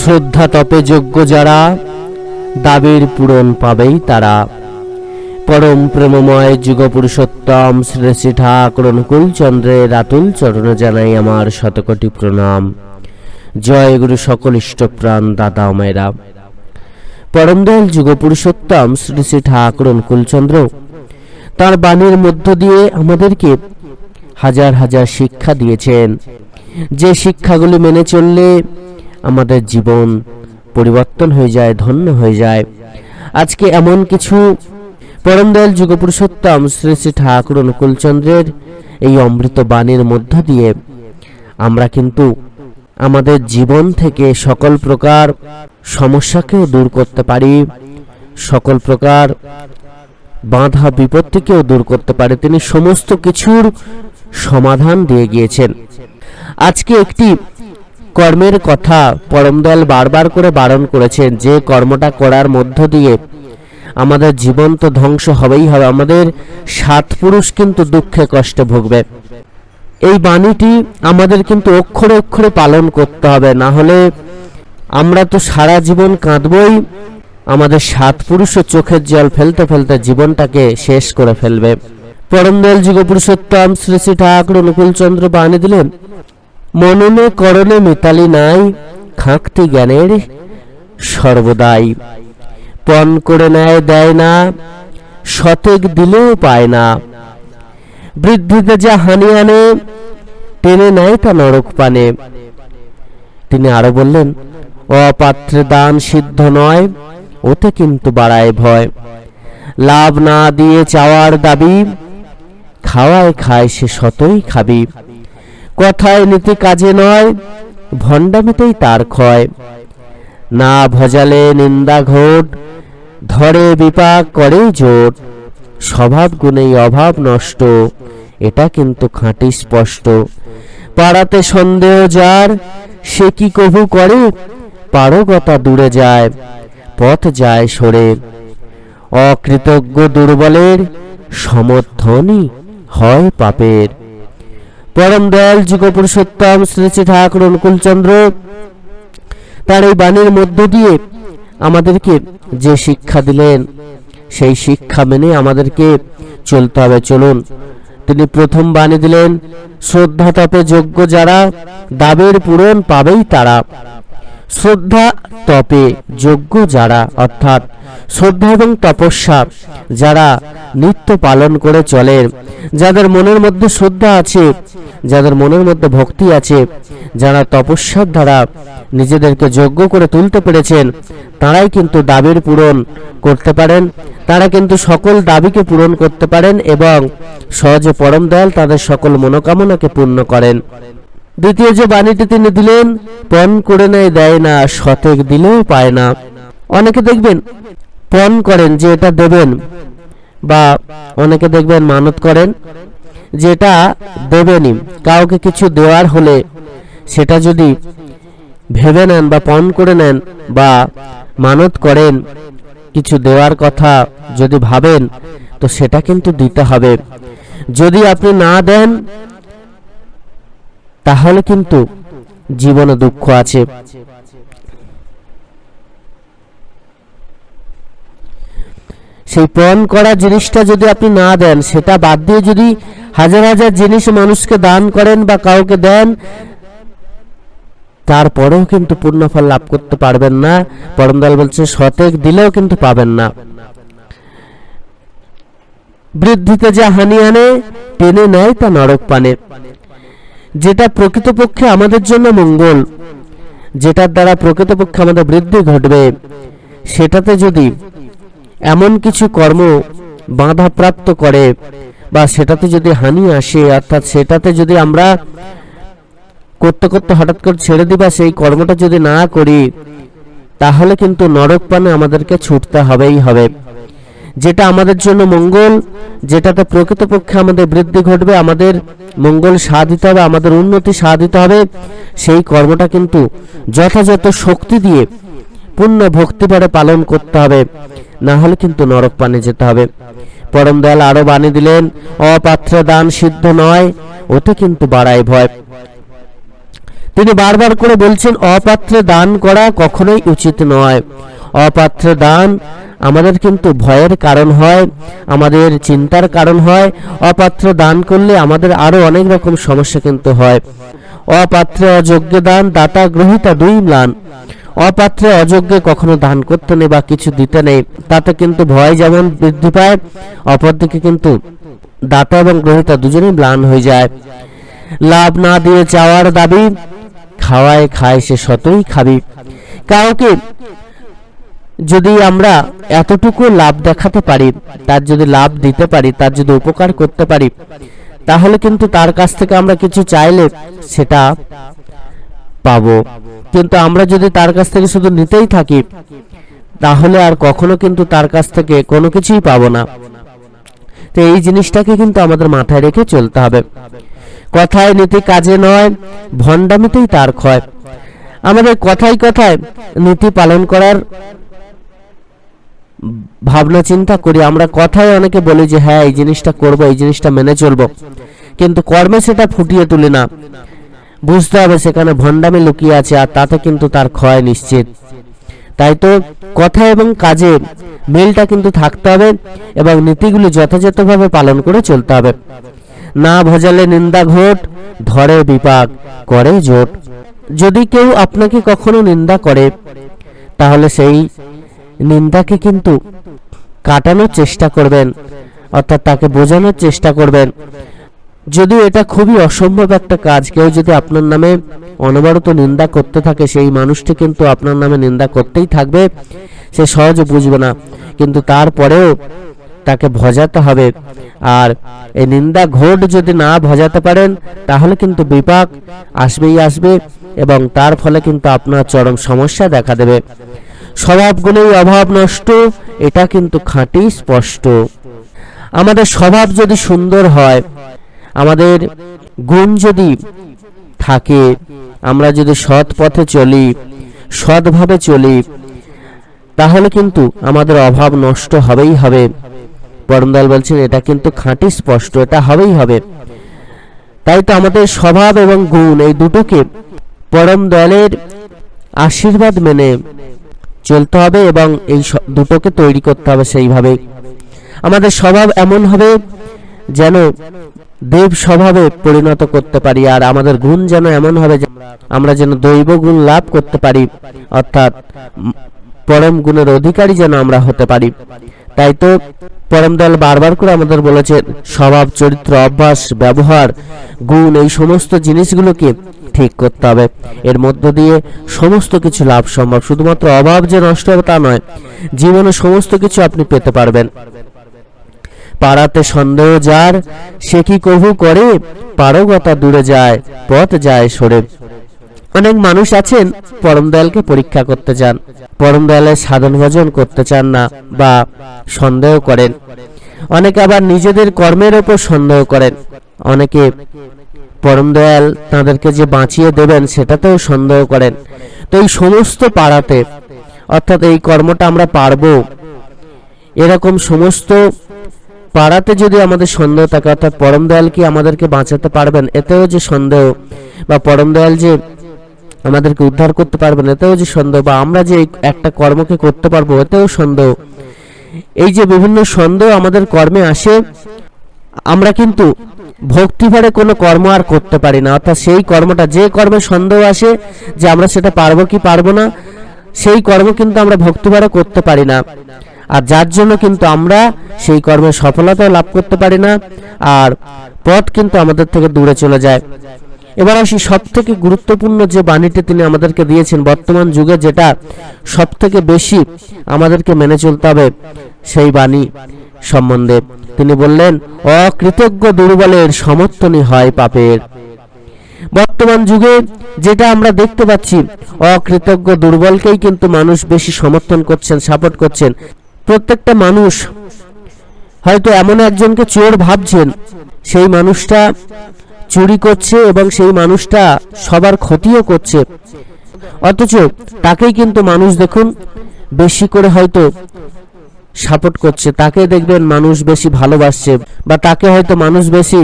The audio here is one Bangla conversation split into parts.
শ্রদ্ধা তপে যোগ্য যারা, দাবির পূরণ পাবেই তারা। পরম প্রেমময় যুগ পুরুষোত্তম শ্রী শ্রী ঠাকুর অনুকূল চন্দ্রের আতুল চরণে জানাই আমার শতকোটি প্রণাম। জয় গুরু সকল ইষ্টপ্রাণ দাদা মায়েরা। পরম দয়াল যুগ পুরুষোত্তম শ্রী শ্রী ঠাকুর অনুকূল চন্দ্র, তার বাণীর মধ্য দিয়ে আমাদেরকে হাজার হাজার শিক্ষা দিয়েছেন। যে শিক্ষাগুলি মেনে চললে আমাদের জীবন পরিবর্তন হয়ে যায়, ধন্য হয়ে যায়। আজকে এমন কিছু পরম দয়াল যুগ শ্রী শ্রী ঠাকুর অনুকূলচন্দ্রের এই অমৃত বাণীর মধ্য দিয়ে আমরা কিন্তু আমাদের জীবন থেকে সকল প্রকার সমস্যাকেও দূর করতে পারি, সকল প্রকার বাধা বিপত্তিকেও দূর করতে পারে। তিনি সমস্ত কিছুর সমাধান দিয়ে গিয়েছেন। আজকে একটি কর্মের কথা পরমদয়াল বারবার করে বারণ করেছেন যে কর্মটা করার মধ্য দিয়ে আমাদের জীবন তো ধ্বংস হবেই হবে। আমাদের সাত পুরুষ কিন্তু দুঃখে কষ্টে ভুগবে। এই বাণীটি আমাদের কিন্তু অক্ষরে অক্ষরে পালন করতে হবে। না হলে আমরা তো সারা জীবন কাঁদবই। আমাদের সাত পুরুষও চোখের জল ফেলতে ফেলতে জীবনটাকে শেষ করে ফেলবে। পরমদয়াল যুগ পুরুষোত্তম শ্রী শ্রী ঠাকুর অনুকূলচন্দ্র বাণী দিলেন মননে করণে মিতালি নাই, খাঁকতি জ্ঞানের সর্বদাই। পণ করে নেয়, দেয় না, শতেক দিলেও পায় না। বৃদ্ধিতে যা হানি আনে, টেনে নেয় তা নরক পানে। তিনি আরও বললেন, অপাত্রে দান সিদ্ধ নয়, ওতে কিন্তু বাড়ায় ভয়। লাভ না দিয়ে চাওয়ার দাবি, খাওয়ায় খায় সে শতই খাবি। কথায় নীতি কাজে নয়, ভণ্ডামিতেই তার ক্ষয়। না ভজালে নিন্দা ঘোট ধরে বিপাক করেই জোট স্বভাব গুণেই অভাব নষ্ট, এটা কিন্তু খাঁটি স্পষ্ট। পাড়াতে সন্দেহ যার, সে কি কভু করে? পারগতা দূরে যায়, পথ যায় সরে। অকৃতজ্ঞ দুর্বলের সমর্থনই হয় পাপের। পরম দয়াল যুগ পুরুষোত্তম শ্রী ঠাকুর অনুকূলচন্দ্র, তার এই বাণীর মধ্য দিয়ে আমাদেরকে যে শিক্ষা দিলেন, সেই শিক্ষা মেনে আমাদেরকে চলতে হবে। চলুন, তিনি প্রথম বাণী দিলেন শ্রদ্ধা তপে যোগ্য যারা, দাবের পূরণ পাবেই তারা। শ্রদ্ধা তপে যোগ্য যারা, অর্থাৎ শ্রদ্ধা এবং তপস্যা যারা নিত্য পালন করে চলেন, যাদের মনের মধ্যে শ্রদ্ধা আছে, যাদের মনের মধ্যে ভক্তি আছে, যারা তপস্যার দ্বারা নিজেদেরকে যোগ্য করে তুলতে পেরেছেন, তারাই কিন্তু দাবির পূরণ করতে পারেন, তারা কিন্তু সকল দাবিকে পূরণ করতে পারেন এবং সহজে পরম দয়াল তাদের সকল মনোকামনাকে পূর্ণ করেন। দ্বিতীয় যে বাণীটি তিনি দিলেন, পণ করে নেয়, দেয় না শতেক দিলেও পায় না। অনেকে দেখবেন, পণ করেন যে এটা দেবেন, বা অনেকে দেখবেন মানত করেন যেটা দেবেনি কাউকে কিছু দেওয়ার হলে সেটা যদি ভেবে নেন বা পণ করে নেন বা মানত করেন, কিছু দেওয়ার কথা যদি ভাবেন, তো সেটা কিন্তু দিতে হবে। যদি আপনি না দেন তাহলে কিন্তু জীবনে দুঃখ আছে। সেই পণ করা জিনিসটা যদি আপনি না দেন, সেটা বাদ দিয়ে যদি হাজার হাজার জিনিস মানুষকে দান করেন বা কাউকে দেন, তারপরেও কিন্তু পূর্ণফল লাভ করতে পারবেন না। পরমদয়াল বলছে, সতেক দিলেও কিন্তু পাবেন না। বৃদ্ধিতে যা হানি আনে, টেনে নেয় তা নরক পানে। যেটা প্রকৃতপক্ষে আমাদের জন্য মঙ্গল, যেটার দ্বারা প্রকৃতপক্ষে আমাদের বৃদ্ধি ঘটবে। সেটাতে যদি এমন কিছু কর্ম বাধাপ্রাপ্ত করে বা সেটাতে যদি হানি আসে, অর্থাৎ সেটাতে যদি আমরা করতে করতে হঠাৎ করে ছেড়ে দিবা সেই কর্মটা যদি না করি, তাহলে কিন্তু নরক পানে আমাদেরকে ছুটতে হবেই হবে। যেটা আমাদের জন্য মঙ্গল, যেটাতে প্রকৃতপক্ষে আমাদের বৃদ্ধি ঘটবে, আমাদের মঙ্গল সাধিত হবে, আমাদের উন্নতি সাধিত হবে, সেই কর্মটা কিন্তু যথাযথ শক্তি দিয়ে পূর্ণ ভক্তিভরে পালন করতে হবে। না হলে কিন্তু নরক পানে যেতে হবে। পরম দয়াল আরও বাণী দিলেন, অপাত্রে দান সিদ্ধ নয়, ওতে কিন্তু বাড়ায় ভয়। তিনি বারবার করে বলছেন, অপাত্রে দান করা কখনোই উচিত নয়। অপাত্রে দান। আমাদের কিন্তু ভয়ের কারণ হয়, আমাদের চিন্তার কারণ হয়। অপাত্র দান করলে আমাদের আরও অনেক রকম সমস্যা কিন্তু হয়। অপাত্রে অযোগ্য দান, দাতা গ্রহিতা দুই ম্লান। অপাত্রে অযোগ্যে কখনো দান করতে নেই বা কিছু দিতে নেই। তাতে কিন্তু ভয় যেমন বৃদ্ধি পায়, অপরদিকে কিন্তু দাতা এবং গ্রহিতা দুজনেই ম্লান হয়ে যায়। লাভ না দিয়ে চাওয়ার দাবি, খাওয়ায় খায় সে শতই খাবি। কাউকে যদি আমরা এতটুকু লাভ দেখাতে পারি, তার যদি লাভ দিতে পারি, তার যদি উপকার করতে পারি, তাহলে কিন্তু তার কাছ থেকে আমরা কিছু চাইলে সেটা পাবো। কিন্তু আমরা যদি তার কাছ থেকে শুধু নিতেই থাকি, তাহলে আর কখনো কিন্তু তার কাছ থেকে কোনো কিছুই পাবো না। তো এই জিনিসটাকে কিন্তু আমাদের মাথায় রেখে চলতে হবে। কথায় নীতি কাজে নয়, ভণ্ডামিতেই তার ক্ষয়। আমাদের কথায় কথায় নীতি পালন করার ভাবনা চিন্তা করি। আমরা কথায় অনেকে বলি যে হ্যাঁ এই জিনিসটা করব, এই জিনিসটা মেনে চলবো। কিন্তু কর্মে সেটা ফুটিয়ে তুলি না। বুঝতে হবে সেখানে ভণ্ডামি লুকিয়ে আছে আর তাতে কিন্তু তার ক্ষয় নিশ্চিত। তাই তো কথা এবং কাজে মিলটা কিন্তু থাকতে হবে এবং নীতিগুলি যথাযথভাবে পালন করে চলতে হবে। না ভজালে নিন্দা ঘোট, ধরে বিপাক করে জোট। যদি কেউ আপনাকে কখনো নিন্দা করে, তাহলে সেই নিন্দাকে কিন্তু কাটানোর চেষ্টা করবেন, অর্থাৎ তাকে বোঝানোর চেষ্টা করবেন। যদিও এটা খুবই অসম্ভব একটা কাজ, কেউ যদি আপনার নামে অনবরত নিন্দা করতে থাকে, সেই মানুষটি কিন্তু আপনার নামে নিন্দা করতেই থাকবে, সে সহজে বুঝবে না। কিন্তু তারপরেও তাকে ভজাতে হবে। আর এই নিন্দা ঘোট যদি না ভজাতে পারেন, তাহলে কিন্তু বিপাক আসবেই আসবে এবং তার ফলে কিন্তু আপনার চরম সমস্যা দেখা দেবে। স্বভাবগুলোই অভাব নষ্ট, এটা কিন্তু খাঁটি স্পষ্ট। আমাদের স্বভাব যদি সুন্দর হয়, আমাদের গুণ যদি থাকে, আমরা যদি সৎ পথে চলি, সৎভাবে চলি, তাহলে কিন্তু আমাদের অভাব নষ্ট হবেই হবে। পরমদয়াল বলছেন, এটা কিন্তু খাঁটি স্পষ্ট, এটা হবেই হবে। তাই তো আমাদের স্বভাব এবং গুণ এই দুটোকে পরম দয়ালের আশীর্বাদ মেনে চলতে হবে এবং এই দুটোকে তৈরি করতে হবে সেইভাবে আমাদের স্বভাব এমন হবে যেন দেব স্বভাবে পরিণত করতে পারি আর আমাদের গুণ যেন এমন হবে আমরা যেন দৈব গুণ লাভ করতে পারি, অর্থাৎ পরম গুণের অধিকারী যেন আমরা হতে পারি। তাই তো পরম দয়াল বারবার করে আমাদের বলেছেন স্বভাব, চরিত্র, অভ্যাস, ব্যবহার, গুণ, এই সমস্ত জিনিসগুলোকে ঠিক করতে হবে। এর মধ্য দিয়ে সমস্ত কিছু লাভ সম্ভব। শুধুমাত্র অভাব যে নষ্ট হবে তা নয়, জীবনে সমস্ত কিছু আপনি পেতে পারবেন। পাড়াতে সন্দেহ যার, সে কি কভু করে? পারগতা দূরে যায়, পথ যায় সরে। অনেক মানুষ আছেন, পরম দয়ালকে পরীক্ষা করতে চান। পরম দয়ালের সাধন ভজন করতে চান না বা সন্দেহ করেন। অনেকে আবার নিজেদের কর্মের ওপর সন্দেহ করেন। অনেকে পরম দয়াল তাদেরকে যে বাঁচিয়ে দেবেন সেটাতেও সন্দেহ করেন। তো এই সমস্ত পাড়াতে, অর্থাৎ এই কর্মটা আমরা পারব, এরকম সমস্ত পাড়াতে যদি আমাদের সন্দেহ থাকে, অর্থাৎ পরম দয়াল কি আমাদেরকে বাঁচাতে পারবেন? এতেও যে সন্দেহ বা পরম দয়াল যে আমাদেরকে উদ্ধার করতে পারবে না, এতেও যে সন্দেহ বা আমরা যে একটা কর্মকে করতে পারব, এতেও সন্দেহ। এই যে বিভিন্ন সন্দেহ আমাদের কর্মে আসে, আমরা কিন্তু ভক্তিভারে কোনো কর্ম আর করতে পারি না, অর্থাৎ সেই কর্মটা, যে কর্মে সন্দেহ আসে যে আমরা সেটা পারব কি পারব না, সেই কর্ম কিন্তু আমরা ভক্তিভারে করতে পারি না। আর যার জন্য কিন্তু আমরা সেই কর্মে সফলতা লাভ করতে পারি না, আর পথ কিন্তু আমাদের থেকে দূরে চলে যায়। এবার আসি সব থেকে গুরুত্বপূর্ণ যে বাণীটি তিনি আমাদেরকে দিয়েছেন। বর্তমান যুগে যেটা সব থেকে বেশি আমাদেরকে মেনে চলতে হবে, সেই বাণী সম্বন্ধে। তিনি বললেন, অকৃতজ্ঞ দুর্বলের সমর্থনই হয় পাপের। বর্তমান যুগে যেটা আমরা দেখতে পাচ্ছি, অকৃতজ্ঞ দুর্বলকেই কিন্তু মানুষ বেশি সমর্থন করছেন, সাপোর্ট করছেন। প্রত্যেকটা মানুষ হয়তো এমন একজনকে চোর ভাবছেন, সেই মানুষটা চুরি করছে এবং সেই মানুষটা সবার ক্ষতিও করছে। অথচ তাকেই কিন্তু মানুষ দেখুন বেশি করে হয়তো সাপোর্ট করছে। তাকে দেখবেন মানুষ বেশি ভালোবাসছে বা তাকে হয়তো মানুষ বেশি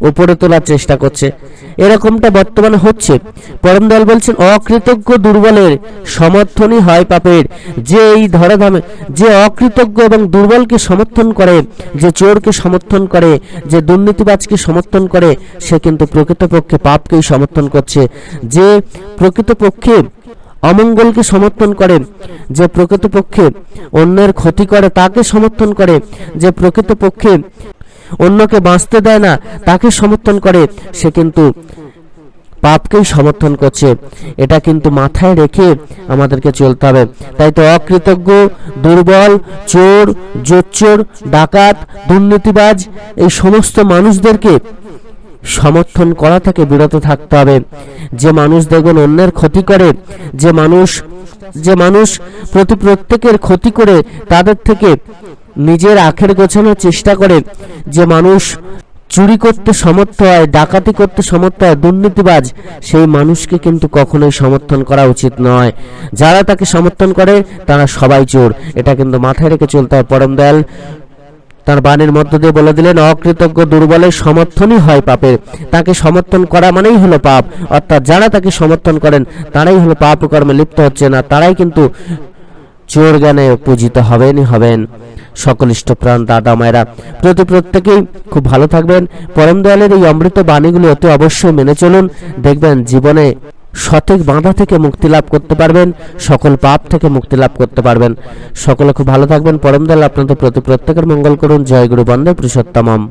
উপরে তোলার চেষ্টা করছে। এরকমটা বর্তমানে হচ্ছে। পরম দল বলছেন, অকৃতজ্ঞ দুর্বলের সমর্থনই হয় পাপের। যে এই ধরাধামে, যে অকৃতজ্ঞ এবং দুর্বলকে সমর্থন করে, যে চোরকে সমর্থন করে, যে দুর্নীতিবাজকে সমর্থন করে, সে কিন্তু প্রকৃতপক্ষে পাপকেই সমর্থন করছে। যে প্রকৃতপক্ষে অমঙ্গলকে সমর্থন করে, যে প্রকৃতপক্ষে অন্যের ক্ষতি করে, তাকে সমর্থন করে, যে প্রকৃতপক্ষে অন্যকে বাঁচতে দেয় না, তাকে সমর্থন করে। সে কিন্তু পাপকেই সমর্থন করছে। এটা কিন্তু মাথায় রেখে আমাদেরকে চলতে হবে। তাই তো অকৃতজ্ঞ, দুর্বল, চোর, জোচ্চোর, ডাকাত, দুর্নীতিবাজ, এই সমস্ত মানুষদেরকে সমর্থন করা থেকে বিরত থাকতে হবে। যে মানুষ দেখবেন অন্যের ক্ষতি করে, যে মানুষ যে মানুষ প্রতি প্রত্যেকের ক্ষতি করে, তাদের থেকে নিজের আখের গোছানোর চেষ্টা করে যে মানুষ চুরি করতে সমর্থ হয়, ডাকাতি করতে সমর্থ হয়, দুর্নীতিবাজ, সেই মানুষকে কিন্তু কখনোই সমর্থন করা উচিত নয়। যারা তাকে সমর্থন করে, তারা সবাই চোর। এটা কিন্তু মাথায় রেখে চলতে হয়, পরম দয়াল। তার বাণীর মধ্য দিয়ে বলে দিলেন, অকৃতজ্ঞ দুর্বলের সমর্থনই হয় পাপের। তাকে সমর্থন করা মানেই হলো পাপ। অর্থাৎ যারা তাকে সমর্থন করেন, তারাই হলো পাপ কর্মে লিপ্ত হচ্ছে না তারাই কিন্তু চোর জ্ঞানে পূজিত হবেনই হবেন। সকল প্রাণ দাদা মায়েরা। প্রতি প্রত্যেকেই খুব ভালো থাকবেন। পরম দয়ালের এই অমৃত বাণীগুলি অতি অবশ্যই মেনে চলুন। দেখবেন জীবনে সঠিক বাঁধা থেকে মুক্তি লাভ করতে পারবেন। সকল পাপ থেকে মুক্তি লাভ করতে পারবেন। সকলে খুব ভালো থাকবেন। পরম দয়াল আপনাদের প্রতি প্রত্যেকের মঙ্গল করুন। জয় গুরু বন্দে পুরুষোত্তমম।